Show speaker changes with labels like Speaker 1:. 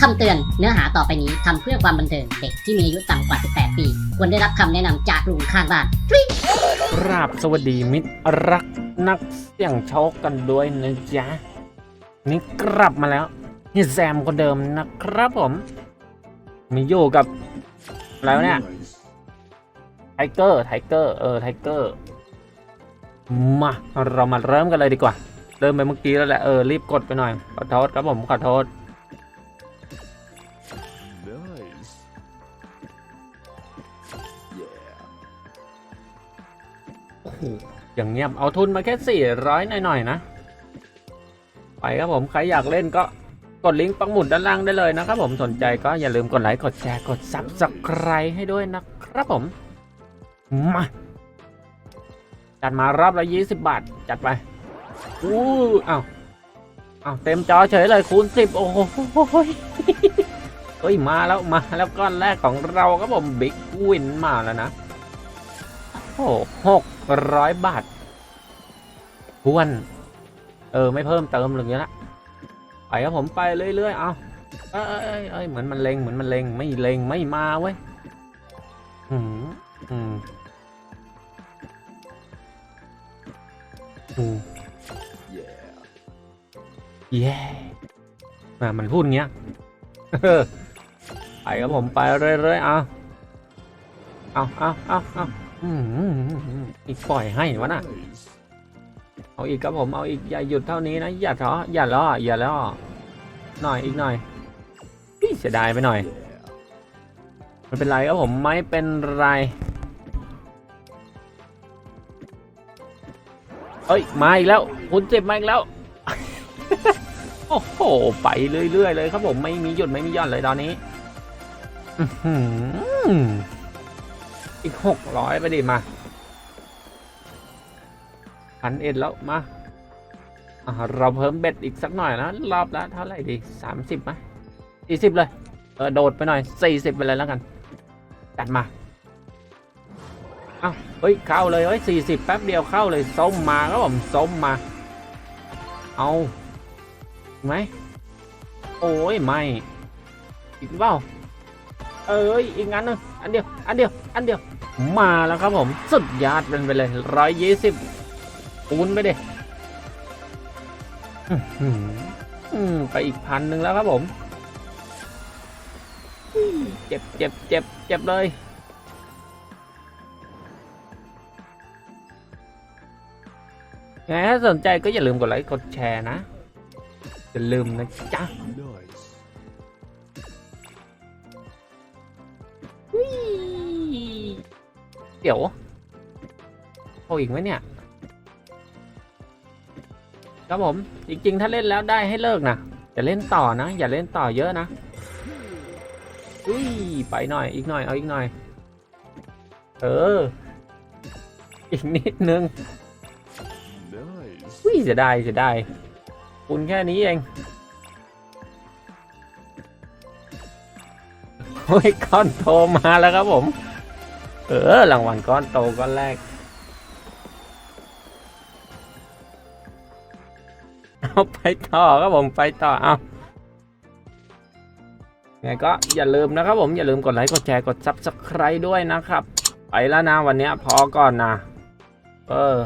Speaker 1: คำเตือนเนื้อหาต่อไปนี้ทำเพื่อความบันเทิงเด็กที่มีอายุต่ำกว่า 18 ปี ควรได้รับคำแนะนำจากลุงข้างบ้าน
Speaker 2: ราบสวัสดีมิตรรักนักเสี่ยงโชคกันด้วยนะจ๊ะ นี่กลับมาแล้วนี่แซมคนเดิมนะครับผม มีอยู่กับแล้วเนี่ยไทเกอร์ไทเกอร์เออไทเกอร์มาเรามาเริ่มกันเลยดีกว่า เริ่มไปเมื่อกี้แล้วแหละเออรีบกดไปหน่อยขอโทษครับผมขอโทษ อย่างเงียบเอาทุนมาแค่ 400 หน่อยๆนะ ไปครับผมใครอยากเล่นก็กดลิงก์ปักหมุดด้านล่างได้เลยนะครับผมสนใจก็อย่าลืมกดไลค์กดแชร์กด Subscribe ให้ด้วยนะครับผม มา จัดมารอบละ20บบาท จัดไปอู้อ้าวอ้าวเต็มจอเฉยเลยคูณ10โอ้โหเฮ้ยมาแล้วมาแล้วก้อนแรกของเราครับผมบิ๊กวินมาแล้วนะ โอ้หกร้อยบาททวน เออ ไม่เพิ่มเติมหรือยังละไปครับผมไปเรื่อยๆ เอาเอ้ยเอ้ยเอ้ยเหมือนมันเลงเหมือนมันเลงไม่เลงไม่มาเว้ยอืมอืมอืมเย้มามันพูดเงี้ยไปครับผมไปเรื่อยๆ เอาเอาเอาเอาเอา อีกปล่อยให้วะน่ะ เอาอีกครับผมเอาอีกอย่าหยุดเท่านี้นะอย่าท้ออย่าล้ออย่าล้อหน่อยอีกหน่อยพี่เสียดายไปหน่อย
Speaker 3: Yeah.
Speaker 2: ไม่เป็นไรครับผมไม่เป็นไรเอ้ยมาอีกแล้วคุณเจ็บมาอีกแล้วโอ้โหไปเรื่อยๆเลยครับผมไม่มีหยุดไม่มีย่อนเลยตอนนี้ อื้ อีกหกร้อยไปดิมาพันเอ็ดแล้วมาเราเพิ่มเบ็ดอีกสักหน่อยนะรอบละเท่าไหร่ดีสามสิบไหมสี่สิบเลยเออโดดไปหน่อยสี่สิบไปเลยแล้วกันจัดมาเอ้าเฮ้ยเข้าเลยเฮ้ยสี่สิบแป๊บเดียวเข้าเลยส้มมาครับผมส้มมา เอาไหมโอ้ยไม่อีกเปล่าเอ้ยอีกงั้นนึงอันเดียวอันเดียวอันเดียว มาแล้วครับผมสุดยอดเป็นไปเลยร้อยยี่สิบคูณไปเด็ไปอีกพันหนึ่งแล้วครับผม เจ็บเจ็บเจ็บเจ็บเลยไงถ้าสนใจก็อย่าลืมกดไลค์กดแชร์นะ อย่าลืมนะจ๊ะ
Speaker 3: Nice.
Speaker 2: เดี๋ยวเอาอีกไหมเนี่ยครับผมจริงๆ ถ้าเล่นแล้วได้ให้เลิกนะอย่าเล่นต่อนะ อย่าเล่นต่อเยอะนะอุ้ยไปหน่อยอีกหน่อยเอาอีกหน่อย เออ อีกนิดนึง
Speaker 3: Nice.
Speaker 2: อุ้ยเสียดายเสียดายคุณแค่นี้เองโอ้ยก้อนโตมาแล้วครับผม เออรางวัลก้อนโตก้อนแรกเอาไปต่อครับผมไปต่อเอาไงก็อย่าลืมนะครับผมอย่าลืมกดไลค์กดแชร์กดซับสไคร b e ด้วยนะครับ ไปแล้วนะวันนี้พอก่อนนะ เออ